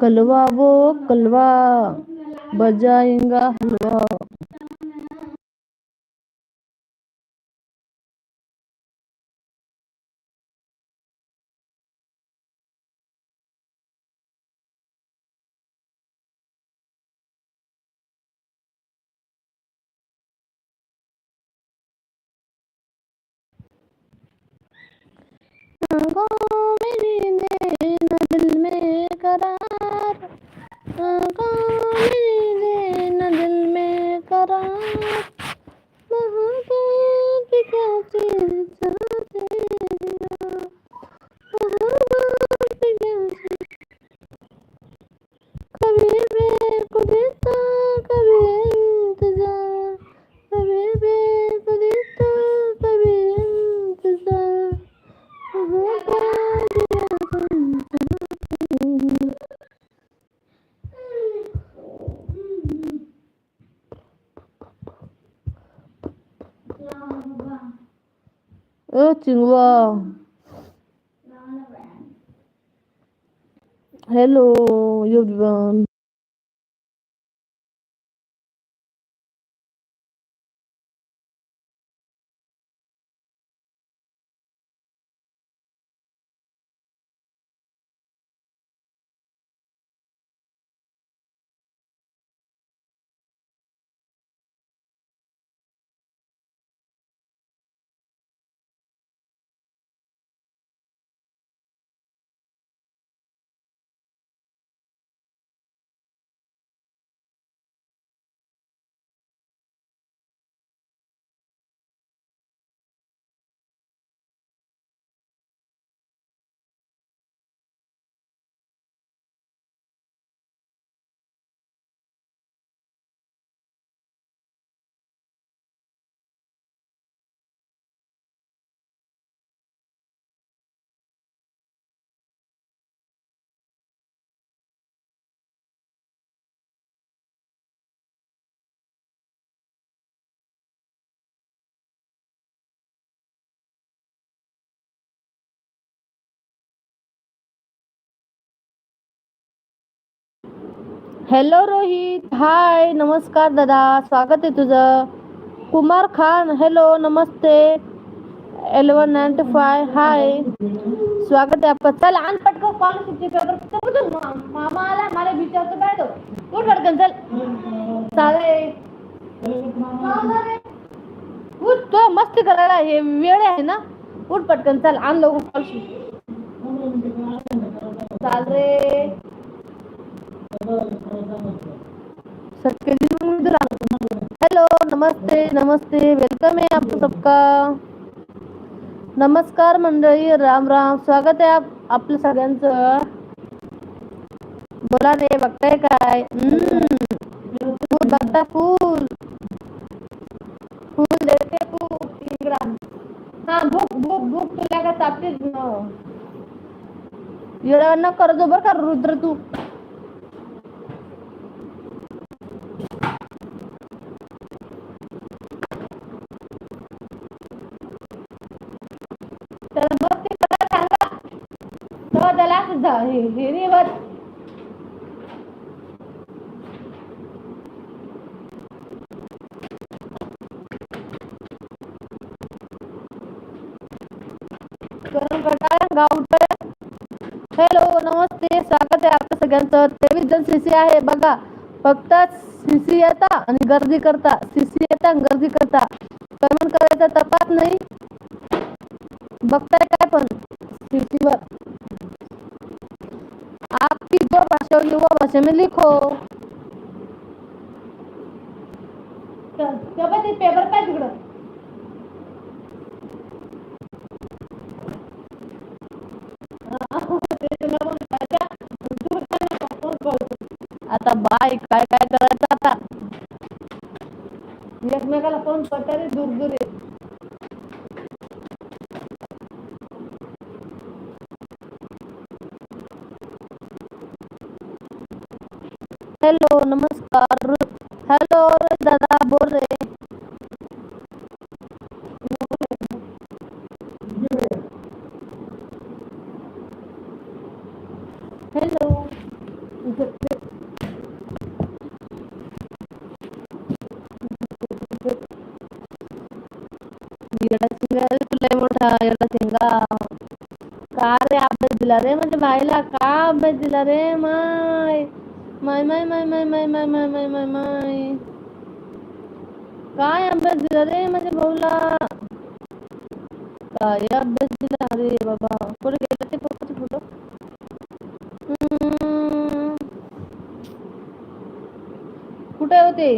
कलवा वो कलवा बजाएगा हलवा। आँखों मेरी न दिल में दे न दिल में करा क्या चीज़ 呃，进入。Hello, everyone. Hello Rohit hi नमस्कार दादा. स्वागत आहे तुझं. कुमार खान हॅलो नमस्ते. एलेवन नाईन्टी फाय हाय स्वागत आहे आपण चल आण पटकन स्कॉलरशिपचे पेपर. मामा आला. मला विचारतो काय तो उठ पटकन चल. चालेल उठ तो मस्ती करायला हे वेळ आहे ना? उठ पटकन चल. आण लवकर स्कॉलरशिप चाल हेलो, नमस्ते नमस्ते, वेलकम आहे आपलं सबका। नमस्कार मंडळी, राम राम, स्वागत आहे आप, आपलं सगळ्यांचं। बोला रे काय? हम्म. फूल बघता, फूल। फूल देते इंग्रा हा, भूक भूक भूक तुला का करजो बरं का, रुद्र तू। हे हे. करून कंटाळा गावठं. हॅलो नमस्ते, स्वागत आहे आपलं सगळ्यांचं. तेवीस जण सीसी आहे बघा. फक्त सीसी गर्दी करता. सीसी येता गर्दी करता. कमेंट करायचा तपास नाही. बघताय काय पण? सीसी वर. आपकी जो भाषा होगी वो भाषा में लिखो पेपर काय तिकडं आता बाय काय काय करायचं आता? एकमेकाला फोन पटारे दूर दूर हेलो, नमस्कार। हेलो दादा, बोल रहे। हेलो। कार आप रे रहे दिला भाई ला का अभ्यास दिला रे, माय। माय माय माय माय माय माय माय माय माय माय काय अभ्यास दिला रे माझ्या भाऊला काय अभ्यास दिला रे बाबा कुठे गेला ते पप्पाचे फोटो हम्म. कुठे होते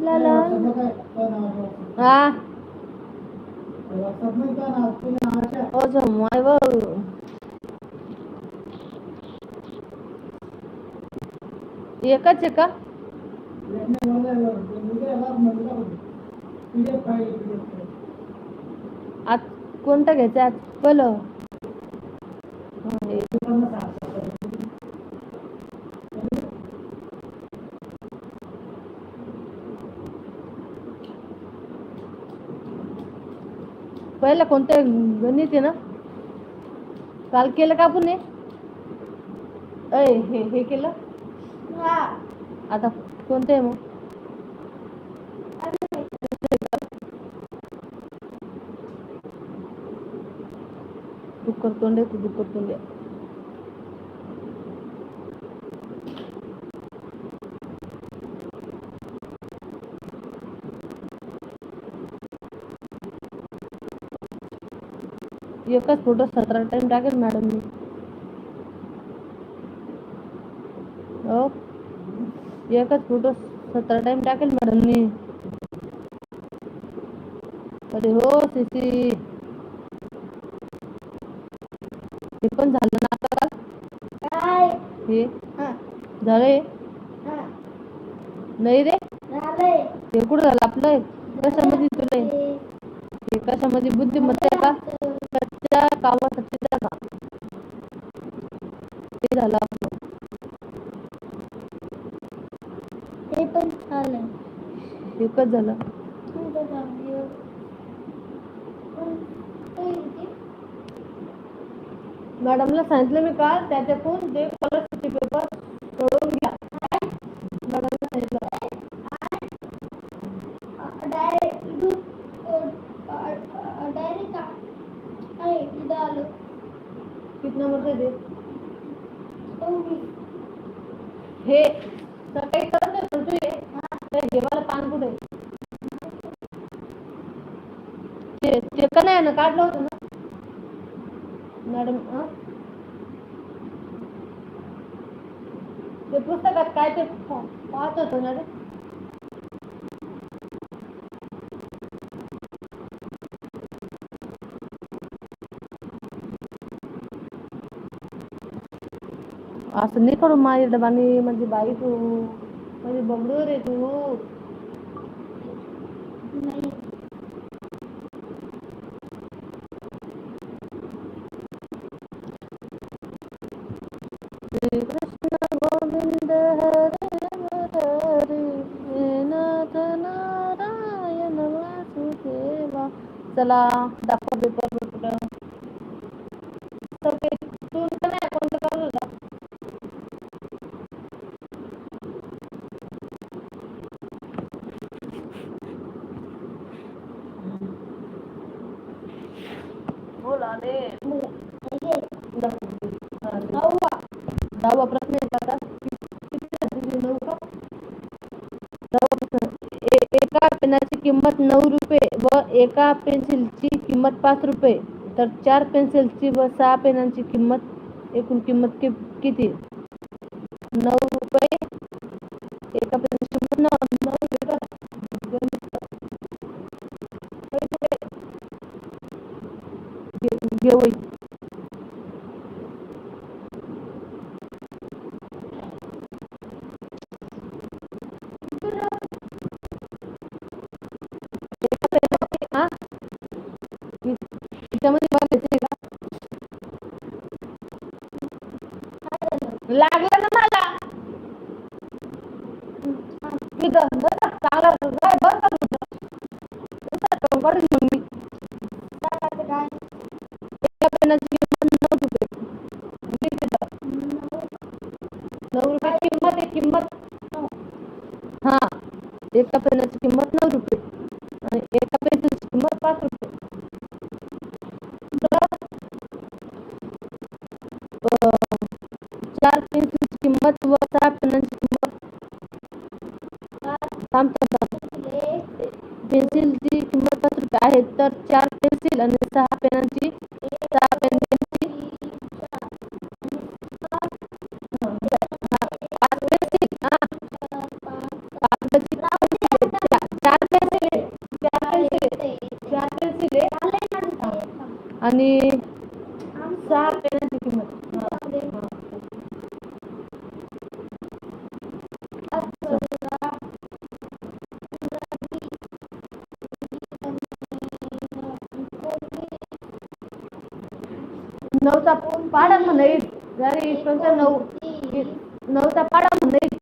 ला ला हा ओ जमाय भाऊ एकच आहे का? आज कोणता घ्यायचा आज पहिलं पहिला कोणतं गणित आहे ना? काल केलं का आपण हे? अय हे हे केलं? అత కొంతేమో బుక్ కొడుతుండే బుక్ ఈ యొక్క ఫోటో సత్ర టైం దాకా మేడం మీకు एकच फोटो सतरा टाइम टाकेल मॅडम मी अरे हो सीसी हे पण झालं ना आता? हे? झालं हे? नाही रे. हे कुठं झालं आपलं? कशामध्ये तुला? हे कशामध्ये? बुद्धिमत्ता ते पण झालं? एकच झालं मॅडमला सांगितलं मी काल त्याच्यातून ते स्कॉलरशिपचे पेपर सोडवून घ्या. मॅडमला सांगितलं. डायरेक्ट आलो. किती हे सकाळी ते पा- पाहत होतो ना रे असं नाही करू माझ्या डबानी म्हणजे बाई तू म्हणजे बबडू रे तू चला दाखवा पेपर कुठं तर पेटून तर नाही कोणतं काढलं बोला दे दहावा प्रश्न. ए- एका पेनाची किंमत नऊ रुपये व एका पेन्सिलची किंमत पाच रुपये. तर चार पेन्सिलची व सहा पेनांची किंमत एकूण किंमत किती? नऊ रुपये. एका पेन्सिल किंमत नऊ. सारा रोजा है बंद कर रोजा रोजा तो कर मम्मी। क्या करते काय एक अपने नज़दीक किंमत तो। हाँ, नौ रुपये किती देतात नऊ रुपयाची किंमत एक किंमत। हा, एक कपड्याची किंमत नऊ रुपये आणि एक कपड्याची किंमत पाच रुपये तो चार पेन्सिलची किंमत व नऊचा पाडा म्हणा जरी नऊ. नऊचा पाडा म्हणा